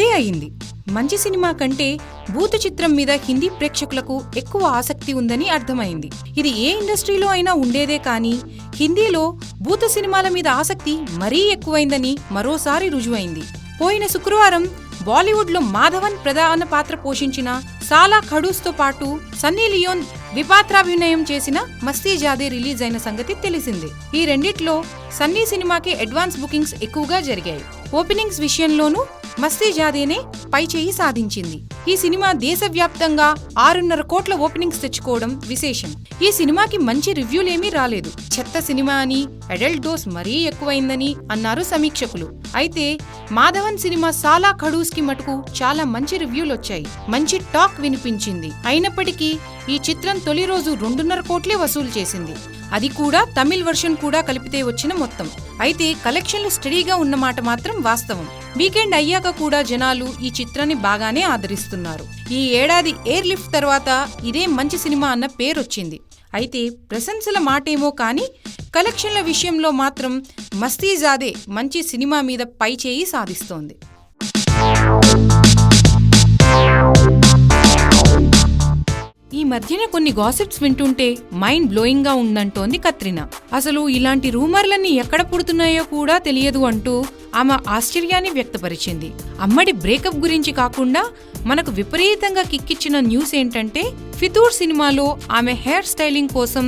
అయింది. మంచి సినిమా కంటే భూత చిత్రం మీద హిందీ ప్రేక్షకులకు ఎక్కువ ఆసక్తి ఉందని అర్థమైంది. ఇది ఏ ఇండస్ట్రీలో అయినా ఉండేదే కానీ హిందీలో భూత సినిమాల మీద ఆసక్తి మరీ ఎక్కువైందని మరోసారి రుజువైంది. పోయిన శుక్రవారం బాలీవుడ్లో మాధవన్ ప్రధాన పాత్ర పోషించిన సాలా ఖడూస్తో పాటు సన్నీ లియోన్ విపాత్రాభినయం చేసిన మస్తీ జాదే రిలీజ్ అయిన సంగతి తెలిసిందే. ఈ రెండిట్లో సన్నీ సినిమాకి అడ్వాన్స్ బుకింగ్స్ ఎక్కువగా జరిగాయి. ఓపెనింగ్స్ విషయంలోనూ మస్తీ జాదేనే పై చేయి సాధించింది. ఈ సినిమా దేశవ్యాప్తంగా ఆరున్నర కోట్ల ఓపెనింగ్స్ తెచ్చుకోవడం విశేషం. ఈ సినిమాకి మంచి రివ్యూలేమీ రాలేదు. చెత్త సినిమా అని అడల్ట్ డోస్ మరీ ఎక్కువైందని అన్నారు సమీక్షకులు. అయితే మాధవన్ సినిమా సాలా ఖడూస్కి మటుకు చాలా మంచి రివ్యూలు వచ్చాయి మంచి టాక్ వినిపించింది. అయినప్పటికీ ఈ చిత్రం తొలి రోజు రెండున్నర కోట్లే వసూలు చేసింది. అది కూడా తమిళ్ వర్షన్ కూడా కలిపితే వచ్చిన మొత్తం. అయితే కలెక్షన్లు స్టడీగా ఉన్నమాట మాత్రం వాస్తవం. వీకెండ్ అయ్యాక కూడా జనాలు ఈ చిత్రాన్ని బాగానే ఆదరిస్తున్నారు. ఈ ఏడాది ఎయిర్ లిఫ్ట్ తర్వాత ఇదే మంచి సినిమా అన్న పేరొచ్చింది అయితే ప్రశంసల మాటేమో కానీ కలెక్షన్ల విషయంలో మాత్రం మస్తీజాదే మంచి సినిమా మీద పైచేయి సాధిస్తోంది. మధ్యన కొన్ని గాసిప్స్ వింటుంటే మైండ్ బ్లోయింగ్గా ఉందంటోంది కత్రినా. అసలు ఇలాంటి రూమర్లన్నీ ఎక్కడ పుడుతున్నాయో కూడా తెలియదు అంటూ ఆమె ఆశ్చర్యాన్ని వ్యక్తపరిచింది. అమ్మడి బ్రేకప్ గురించి కాకుండా మనకు విపరీతంగా కిక్కిచ్చిన న్యూస్ ఏంటంటే ఫితూర్ సినిమాలో ఆమె హెయిర్ స్టైలింగ్ కోసం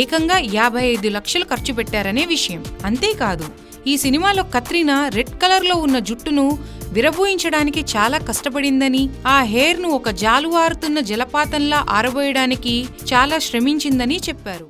ఏకంగా యాభై ఐదు లక్షలు ఖర్చు పెట్టారనే విషయం. అంతేకాదు ఈ సినిమాలో కత్రినా రెడ్ కలర్లో ఉన్న జుట్టును విరబోయించడానికి చాలా కష్టపడిందని ఆ హెయిర్ను ఒక జాలువారుతున్న జలపాతంలా ఆరబోయడానికి చాలా శ్రమించిందని చెప్పారు.